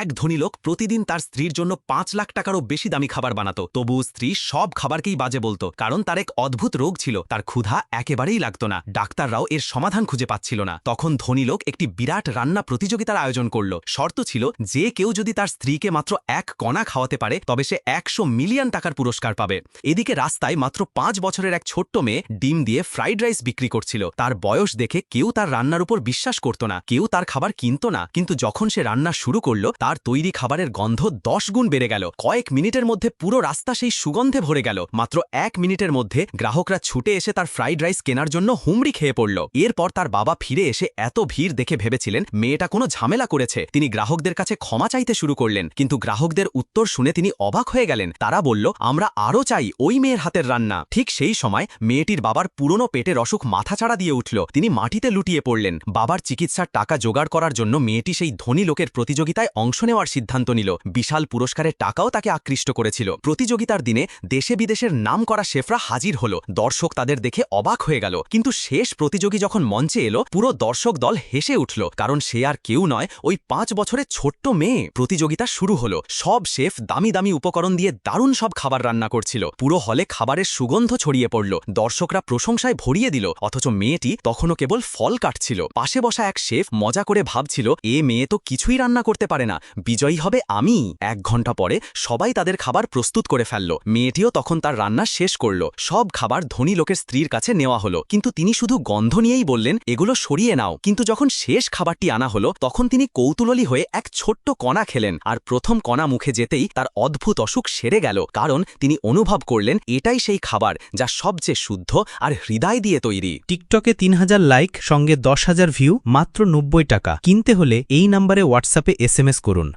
এক ধনী লোক প্রতিদিন তার স্ত্রীর জন্য পাঁচ লাখ টাকারও বেশি দামি খাবার বানাতো। তবু স্ত্রী সব খাবারকেই বাজে বলতো, কারণ তার এক অদ্ভুত রোগ ছিল। তার ক্ষুধা একেবারেই লাগতো না। ডাক্তাররাও এর সমাধান খুঁজে পাচ্ছিল না। তখন ধনী লোক একটি বিরাট রান্না প্রতিযোগিতার আয়োজন করল। শর্ত ছিল, যে কেউ যদি তার স্ত্রীকে মাত্র এক কণা খাওয়াতে পারে, তবে সে একশো মিলিয়ন টাকার পুরস্কার পাবে। এদিকে রাস্তায় মাত্র পাঁচ বছরের এক ছোট্ট মেয়ে ডিম দিয়ে ফ্রাইড রাইস বিক্রি করছিল। তার বয়স দেখে কেউ তার রান্নার উপর বিশ্বাস করত না, কেউ তার খাবার কিনত না। কিন্তু যখন সে রান্না শুরু করল তার তৈরি খাবারের গন্ধ দশ গুণ বেড়ে গেল। কয়েক মিনিটের মধ্যে পুরো রাস্তা সেই সুগন্ধে ভরে গেল। মাত্র এক মিনিটের মধ্যে গ্রাহকরা ছুটে এসে তার ফ্রাইড রাইস কেনার জন্য হুমড়ি খেয়ে পড়ল। এরপর তার বাবা ফিরে এসে এত ভিড় দেখে ভেবেছিলেন, মেয়েটা কোনো ঝামেলা করেছে। তিনি গ্রাহকদের কাছে ক্ষমা চাইতে শুরু করলেন, কিন্তু গ্রাহকদের উত্তর শুনে তিনি অবাক হয়ে গেলেন। তারা বলল, আমরা আরও চাই ওই মেয়ের হাতের রান্না। ঠিক সেই সময় মেয়েটির বাবার পুরনো পেটের অসুখ মাথাছাড়া দিয়ে উঠল। তিনি মাটিতে লুটিয়ে পড়লেন। বাবার চিকিৎসার টাকা জোগাড় করার জন্য মেয়েটি সেই ধনী লোকের প্রতিযোগিতায় অংশ নেওয়ার সিদ্ধান্ত নিল। বিশাল পুরস্কারের টাকাও তাকে আকৃষ্ট করেছিল। প্রতিযোগিতার দিনে দেশে বিদেশের নাম করা শেফরা হাজির হল। দর্শক তাদের দেখে অবাক হয়ে গেল। কিন্তু শেষ প্রতিযোগী যখন মঞ্চে এলো, পুরো দর্শক দল হেসে উঠল। কারণ সে আর কেউ নয়, ওই পাঁচ বছরের ছোট্ট মেয়ে। প্রতিযোগিতা শুরু হলো। সব শেফ দামি দামি উপকরণ দিয়ে দারুণ সব খাবার রান্না করছিল। পুরো হলে খাবারের সুগন্ধ ছড়িয়ে পড়ল। দর্শকরা প্রশংসায় ভরিয়ে দিল। অথচ মেয়েটি তখনও কেবল ফল কাটছিল। পাশে বসা এক শেফ মজা করে ভাবছিল, এ মেয়ে তো কিছুই রান্না করতে পারে না। বিজয়ী হবে আমি। এক ঘণ্টা পরে সবাই তাদের খাবার প্রস্তুত করে ফেলল। মেয়েটিও তখন তার রান্না শেষ করল। সব খাবার ধনী লোকের স্ত্রীর কাছে নেওয়া হলো। কিন্তু তিনি শুধু গন্ধ নিয়েই বললেন, এগুলো সরিয়ে নাও। কিন্তু যখন শেষ খাবারটি আনা হলো, তখন তিনি কৌতূহলী হয়ে এক ছোট্ট কণা খেলেন। আর প্রথম কণা মুখে যেতেই তার অদ্ভুত অসুখ সেরে গেল। কারণ তিনি অনুভব করলেন, এটাই সেই খাবার যা সবচেয়ে শুদ্ধ আর হৃদয় দিয়ে তৈরি। টিকটকে তিন হাজার লাইক, সঙ্গে দশ হাজার ভিউ, মাত্র নব্বই টাকা। কিনতে হলে এই নাম্বারে হোয়াটসঅ্যাপে এসএমএস করুন